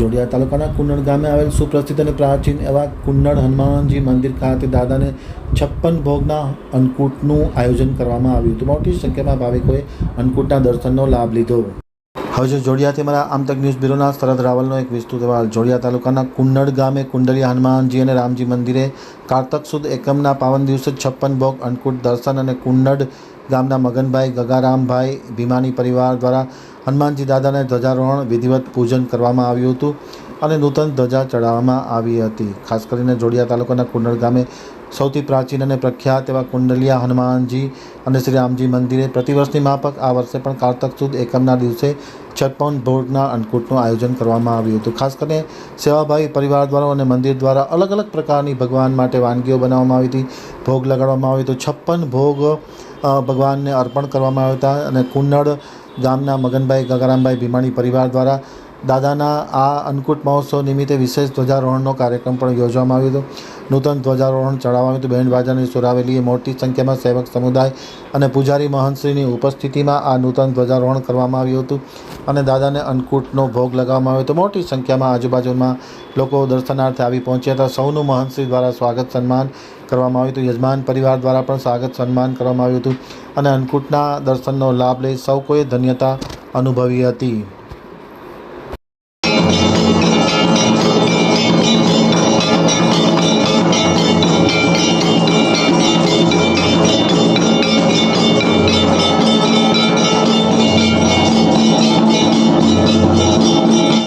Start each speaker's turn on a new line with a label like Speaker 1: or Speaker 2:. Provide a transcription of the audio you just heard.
Speaker 1: જોડિયા તાલુકાના કુન્નડ ગામે આવેલ સુપ્રસિદ્ધ અને પ્રાચીન એવા કુન્નડ હનુમાનજી મંદિર ખાતે દાદાને છપ્પન ભોગના અન્નકૂટનું આયોજન કરવામાં આવ્યું હતું. મોટી સંખ્યામાં ભાવિકોએ અન્નકૂટના દર્શનનો લાભ લીધો. હવે જો જોડિયાથી મારા આમતક ન્યૂઝ બ્યુરોના શરદ રાવલનો એક વિસ્તૃત અહેવાલ. જોડિયા તાલુકાના કુંડળ ગામે કુંડળી હનુમાનજી અને રામજી મંદિરે કારતક સુદ એકમના પાવન દિવસે છપ્પન ભોગ અન્નકૂટ દર્શન અને કુંડળ ગામના મગનભાઈ ગગારામભાઈ ભીમાની પરિવાર દ્વારા હનુમાનજી દાદાને ધ્વજારોહણ વિધિવત પૂજન કરવામાં આવ્યું હતું. અને નૂતન ધ્વજા ચડાવવામાં આવી હતી. ખાસ કરીને જોડિયા તાલુકાના કુંડળ ગામે સૌથી પ્રાચીન અને પ્રખ્યાત એવા કુંડલિયા હનુમાનજી અને શ્રી રામજી મંદિરે પ્રતિવર્ષની માફક આ વર્ષે પણ કારતક સુદ એકમના દિવસે છપ્પન ભોગના અન્નકૂટનું આયોજન કરવામાં આવ્યું હતું. ખાસ કરીને સેવાભાવી પરિવાર દ્વારા અને મંદિર દ્વારા અલગ અલગ પ્રકારની ભગવાન માટે વાનગીઓ બનાવવામાં આવી હતી. ભોગ લગાડવામાં આવ્યો હતો. છપ્પન ભોગ ભગવાનને અર્પણ કરવામાં આવ્યા હતા અને કુન્નડ ગામના મગનભાઈ ગગારામભાઈ ભીમાણી પરિવાર દ્વારા દાદાના આ અન્નકૂટ મહોત્સવ નિમિત્તે વિશેષ ધ્વજારોહણનો કાર્યક્રમ પણ યોજવામાં આવ્યો હતો. નૂતન ધ્વજારોહણ ચડાવવામાં હતું. બહેન બાજાની સુરાવેલીએ મોટી સંખ્યામાં સેવક સમુદાય અને પૂજારી મહંતશ્રીની ઉપસ્થિતિમાં આ નૂતન ધ્વજારોહણ કરવામાં આવ્યું હતું અને દાદાને અન્નકૂટનો ભોગ લગાવવામાં આવ્યો હતો. મોટી સંખ્યામાં આજુબાજુમાં લોકો દર્શનાર્થે આવી પહોંચ્યા હતા. સૌનું મહંતશ્રી દ્વારા સ્વાગત સન્માન કરવામાં આવ્યું હતું. યજમાન પરિવાર દ્વારા પણ સ્વાગત સન્માન કરવામાં આવ્યું હતું અને અન્નકૂટના દર્શનનો લાભ લઈ સૌ કોઈએ ધન્યતા અનુભવી હતી.